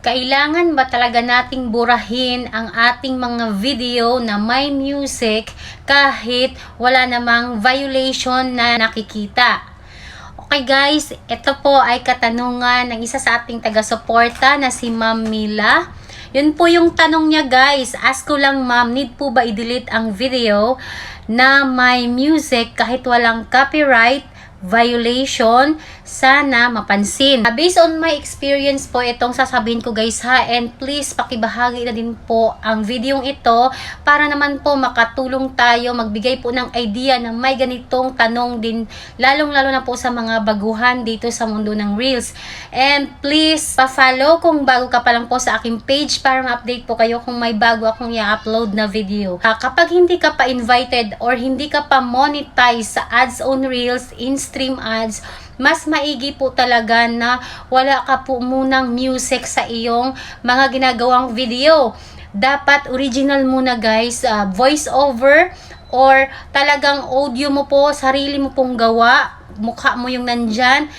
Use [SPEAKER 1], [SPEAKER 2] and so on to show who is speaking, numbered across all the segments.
[SPEAKER 1] Kailangan ba talaga nating burahin ang ating mga video na may music kahit wala namang violation na nakikita? Okay guys, ito po ay katanungan ng isa sa ating taga-suporta na si Ma'am Mila. Yun po yung tanong niya guys. Ask ko lang ma'am, need po ba i-delete ang video na may music kahit walang copyright violation? Sana mapansin. Uh, Based on my experience po, itong sasabihin ko guys ha. And please, pakibahagi na din po ang videong ito para naman po makatulong tayo, magbigay po ng idea na may ganitong tanong din, lalong-lalo na po sa mga baguhan dito sa mundo ng Reels. And please, pa-follow kung bago ka pa lang po sa aking page para ma-update po kayo kung may bago akong i-upload na video. Ah, kapag hindi ka pa invited or hindi ka pa monetize sa ads on Reels, in-stream ads, mas maigi po talaga na wala ka po munang music sa iyong mga ginagawang video. Dapat original muna guys, ah, voice over or talagang audio mo po, sarili mo pong gawa, mukha mo yung nandyan,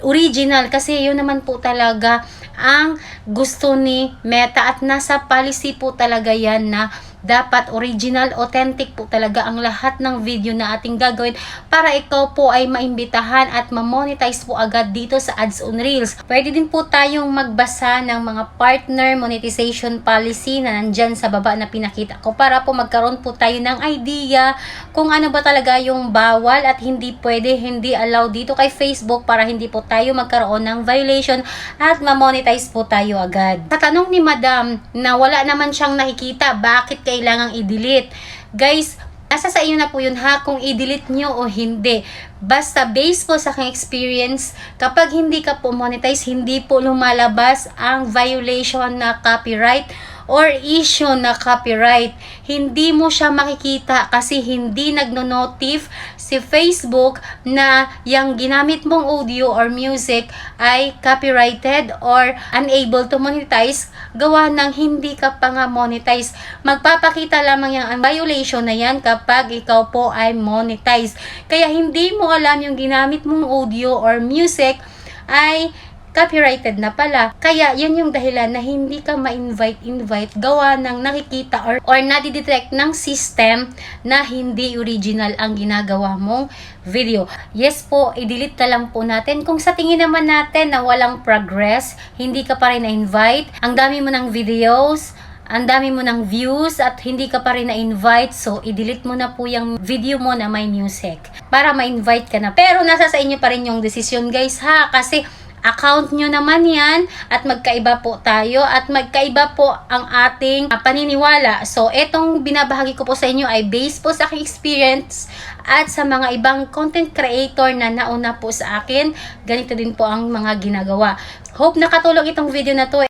[SPEAKER 1] original kasi yun naman po talaga ang gusto ni Meta at nasa policy po talaga yan na dapat original, authentic po talaga ang lahat ng video na ating gagawin para ikaw po ay maimbitahan at ma-monetize po agad dito sa Ads on Reels. Pwede din po tayong magbasa ng mga partner monetization policy na nandyan sa baba na pinakita ko para po magkaroon po tayo ng idea kung ano ba talaga yung bawal at hindi pwede, hindi allow dito kay Facebook para hindi po tayo magkaroon ng violation at ma-monetize po tayo agad. Sa tanong ni Madam na wala naman siyang nakikita, bakit kailangang i-delete? Guys, nasa sa inyo na po yun ha kung i-delete nyo o hindi. Basta based po sa aking experience, kapag hindi ka po monetize, hindi po lumalabas ang violation na copyright or issue na copyright. Hindi mo siya makikita kasi hindi nagno-notif si Facebook na yung ginamit mong audio or music ay copyrighted or unable to monetize gawa ng hindi ka pa nga monetize. Magpapakita lamang yung violation na yan kapag ikaw po ay monetize. Kaya hindi mo alam yung ginamit mong audio or music ay copyrighted na pala. Kaya, yun yung dahilan na hindi ka ma-invite-invite gawa ng nakikita or, or nadidetect ng system na hindi original ang ginagawa mong video. Yes po, i-delete na lang po natin. Kung sa tingin naman natin na walang progress, hindi ka pa rin na-invite, ang dami mo ng videos, ang dami mo ng views at hindi ka pa rin na-invite, so i-delete mo na po yung video mo na may music para ma-invite ka na. Pero nasa sa inyo pa rin yung decision guys ha, kasi account nyo naman yan at magkaiba po tayo at magkaiba po ang ating ah, paniniwala. So, etong binabahagi ko po sa inyo ay based po sa aking experience at sa mga ibang content creator na nauna po sa akin. Ganito din po ang mga ginagawa. Hope nakatulong itong video na to.